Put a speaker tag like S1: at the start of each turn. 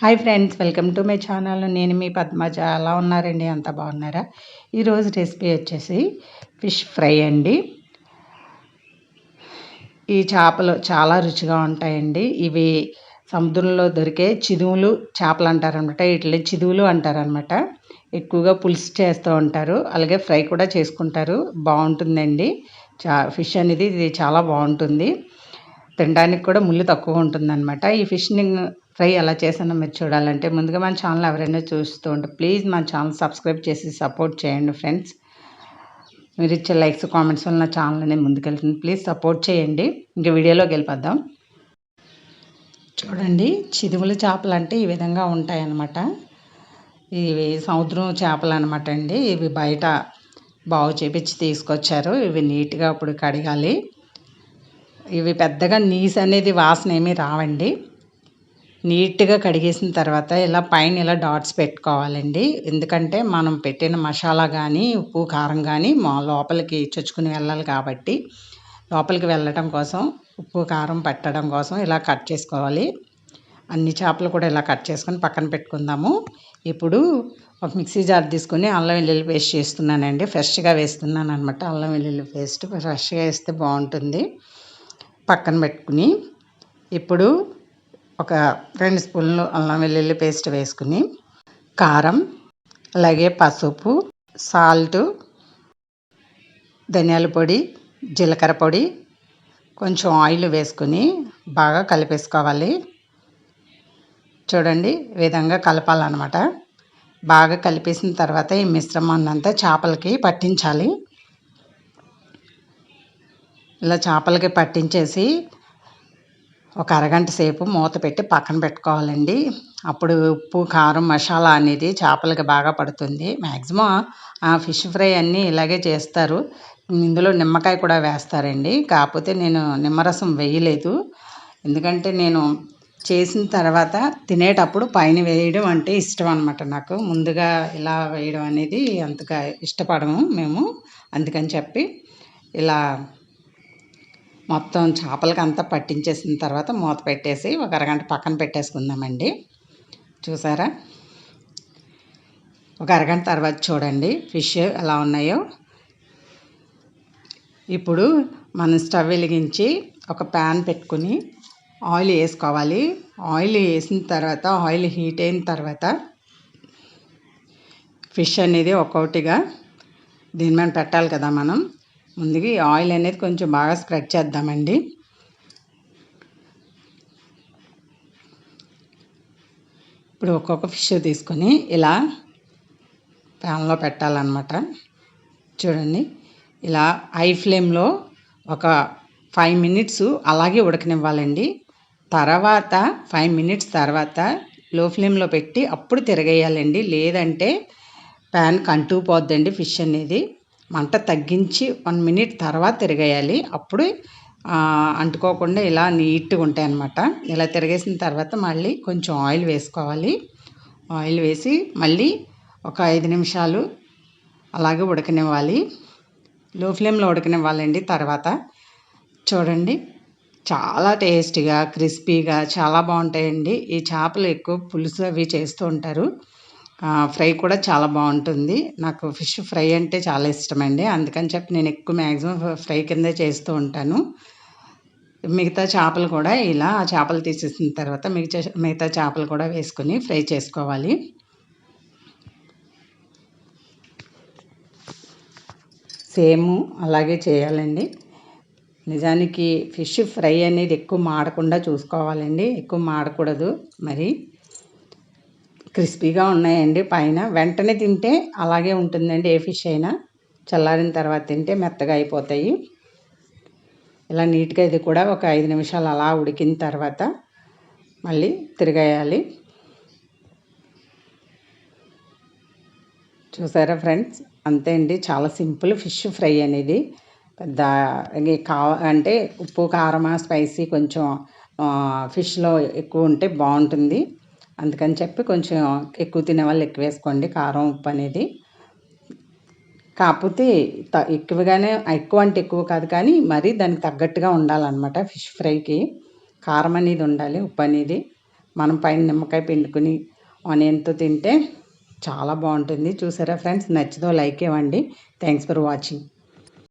S1: Hi friends welcome to my channel. నేను మీ పద్మజ. ఎలా ఉన్నారండి? అంత బాగున్నారా? ఈరోజు రెసిపీ వచ్చేసి ఫిష్ ఫ్రై అండి. ఈ చేపలు చాలా రుచిగా ఉంటాయండి. ఇవి సముద్రంలో దొరికే చిదువులు చేపలు అంటారనమాట. ఇట్లా చిదువులు అంటారనమాట. ఎక్కువగా పులుసు చేస్తూ ఉంటారు. అలాగే ఫ్రై కూడా చేసుకుంటారు. బాగుంటుందండి. చా ఫిష్ అనేది ఇది చాలా బాగుంటుంది. తినడానికి కూడా ముళ్ళు తక్కువ ఉంటుందన్నమాట. ఈ ఫిష్ని ఫ్రై ఎలా చేశానో మీరు చూడాలంటే ముందుగా మన ఛానల్ ఎవరైనా చూస్తూ ఉంటే ప్లీజ్ మన ఛానల్ సబ్స్క్రైబ్ చేసి సపోర్ట్ చేయండి ఫ్రెండ్స్. మీరు ఇచ్చే లైక్స్ కామెంట్స్ వల్ల నా ఛానల్ అనేది ముందుకెళ్తుంది. ప్లీజ్ సపోర్ట్ చేయండి. ఇంకా వీడియోలోకి వెళ్ళిపోద్దాం చూడండి చిదుముల చేపలు అంటే ఈ విధంగా ఉంటాయన్నమాట. ఇవి సముద్రం చేపలు అనమాట అండి. ఇవి బయట బాగు చేపించి తీసుకొచ్చారు. ఇవి నీట్గా ఇప్పుడు కడగాలి. ఇవి పెద్దగా నీస్ అనేది వాసన ఏమీ రావండి. నీట్గా కడిగేసిన తర్వాత ఇలా పైన ఇలా డాట్స్ పెట్టుకోవాలండి. ఎందుకంటే మనం పెట్టిన మసాలా కానీ ఉప్పు కారం కానీ మా లోపలికి చొచ్చుకుని వెళ్ళాలి కాబట్టి లోపలికి వెళ్ళటం కోసం ఉప్పు కారం పెట్టడం కోసం ఇలా కట్ చేసుకోవాలి. అన్ని చేపలు కూడా ఇలా కట్ చేసుకొని పక్కన పెట్టుకుందాము. ఇప్పుడు ఒక మిక్సీ జార్ తీసుకొని అల్లం వెల్లుల్లి పేస్ట్ చేస్తున్నానండి. ఫ్రెష్గా వేస్తున్నాను అనమాట అల్లం వెల్లుల్లి పేస్ట్. ఫ్రెష్గా వేస్తే బాగుంటుంది. పక్కన పెట్టుకుని ఇప్పుడు ఒక రెండు స్పూన్లు అల్లం వెల్లుల్లి పేస్ట్ వేసుకుని కారం అలాగే పసుపు సాల్ట్ ధనియాల పొడి జీలకర్ర పొడి కొంచెం ఆయిల్ వేసుకుని బాగా కలిపేసుకోవాలి. చూడండి విధంగా కలపాలన్నమాట. బాగా కలిపేసిన తర్వాత ఈ మిశ్రమాన్ని అంతా చేపలకి పట్టించాలి. ఇలా చేపలకి పట్టించేసి ఒక అరగంట సేపు మూత పెట్టి పక్కన పెట్టుకోవాలండి. అప్పుడు ఉప్పు కారం మసాలా అనేది చేపలకి బాగా పడుతుంది. మ్యాక్సిమం ఆ ఫిష్ ఫ్రై అన్నీ ఇలాగే చేస్తారు. ఇందులో నిమ్మకాయ కూడా వేస్తారండి. కాకపోతే నేను నిమ్మరసం వేయలేదు. ఎందుకంటే నేను చేసిన తర్వాత తినేటప్పుడు పైన వేయడం అంటే ఇష్టం అనమాట నాకు. ముందుగా ఇలా వేయడం అనేది అంతగా ఇష్టపడము మేము. అందుకని చెప్పి ఇలా మొత్తం చేపలకి అంతా పట్టించేసిన తర్వాత మూత పెట్టేసి ఒక అరగంట పక్కన పెట్టేసుకుందామండి. చూసారా? ఒక అరగంట తర్వాత చూడండి ఫిష్ ఎలా ఉన్నాయో. ఇప్పుడు మనం స్టవ్ వెలిగించి ఒక ప్యాన్ పెట్టుకుని ఆయిల్ వేసుకోవాలి. ఆయిల్ వేసిన తర్వాత ఆయిల్ హీట్ అయిన తర్వాత ఫిష్ అనేది ఒక్కొక్కటిగా దీని మీద పెట్టాలి కదా మనం. ముందుగా ఈ ఆయిల్ అనేది కొంచెం బాగా స్ప్రెడ్ చేద్దామండి. ఇప్పుడు ఒక్కొక్క ఫిష్ తీసుకొని ఇలా ప్యాన్లో పెట్టాలన్నమాట. చూడండి ఇలా హై ఫ్లేమ్లో ఒక ఫైవ్ మినిట్స్ అలాగే ఉడకనివ్వాలండి. తర్వాత ఫైవ్ మినిట్స్ తర్వాత లో ఫ్లేమ్లో పెట్టి అప్పుడు తిరగేయాలండి. లేదంటే ప్యాన్ కంటూ పోద్దండి ఫిష్ అనేది. మంట తగ్గించి వన్ మినిట్ తర్వాత తిరగేయాలి. అప్పుడు అంటుకోకుండా ఇలా నీట్గా ఉంటాయి అన్నమాట. ఇలా తిరిగేసిన తర్వాత మళ్ళీ కొంచెం ఆయిల్ వేసుకోవాలి. ఆయిల్ వేసి మళ్ళీ ఒక ఐదు నిమిషాలు అలాగే ఉడకనివ్వాలి. లో ఫ్లేమ్లో ఉడకనివ్వాలండి తర్వాత. చూడండి చాలా టేస్టీగా క్రిస్పీగా చాలా బాగుంటాయండి. ఈ చేపలు ఎక్కువ పులుసు అవి చేస్తూ ఉంటారు. ఫ్రై కూడా చాలా బాగుంటుంది. నాకు ఫిష్ ఫ్రై అంటే చాలా ఇష్టమండి. అందుకని చెప్పి నేను ఎక్కువ మ్యాక్సిమం ఫ్రై కిందే చేస్తూ ఉంటాను. మిగతా చేపలు కూడా ఇలా ఆ చేపలు తీసేసిన తర్వాత మిగతా మిగతా చేపలు కూడా వేసుకుని ఫ్రై చేసుకోవాలి. సేమ్ అలాగే చేయాలండి. నిజానికి ఫిష్ ఫ్రై అనేది ఎక్కువ మాడకుండా చూసుకోవాలండి. ఎక్కువ మాడకూడదు మరి. క్రిస్పీగా ఉన్నాయండి. పైన వెంటనే తింటే అలాగే ఉంటుందండి. ఏ ఫిష్ అయినా చల్లారిన తర్వాత తింటే మెత్తగా అయిపోతాయి. ఇలా నీట్గా ఇది కూడా ఒక ఐదు నిమిషాలు అలా ఉడికిన తర్వాత మళ్ళీ తిరగేయాలి. చూసారా ఫ్రెండ్స్? అంతే అండి. చాలా సింపుల్ ఫిష్ ఫ్రై అనేది. పెద్ద కా అంటే ఉప్పు కారం స్పైసీ కొంచెం ఫిష్లో ఎక్కువ ఉంటే బాగుంటుంది. అందుకని చెప్పి కొంచెం ఎక్కువ తినే వాళ్ళు ఎక్కువ వేసుకోండి. కారం ఉప్పు అనేది. కాకపోతే త ఎక్కువగానే ఎక్కువ అంటే ఎక్కువ కాదు కానీ మరీ దానికి తగ్గట్టుగా ఉండాలన్నమాట ఫిష్ ఫ్రైకి. కారం అనేది ఉండాలి ఉప్పు అనేది. మనం పైన నిమ్మకాయ పిండుకొని ఆనియన్తో తింటే చాలా బాగుంటుంది. చూసారా ఫ్రెండ్స్? నచ్చితో లైక్ ఇవ్వండి. Thanks for watching.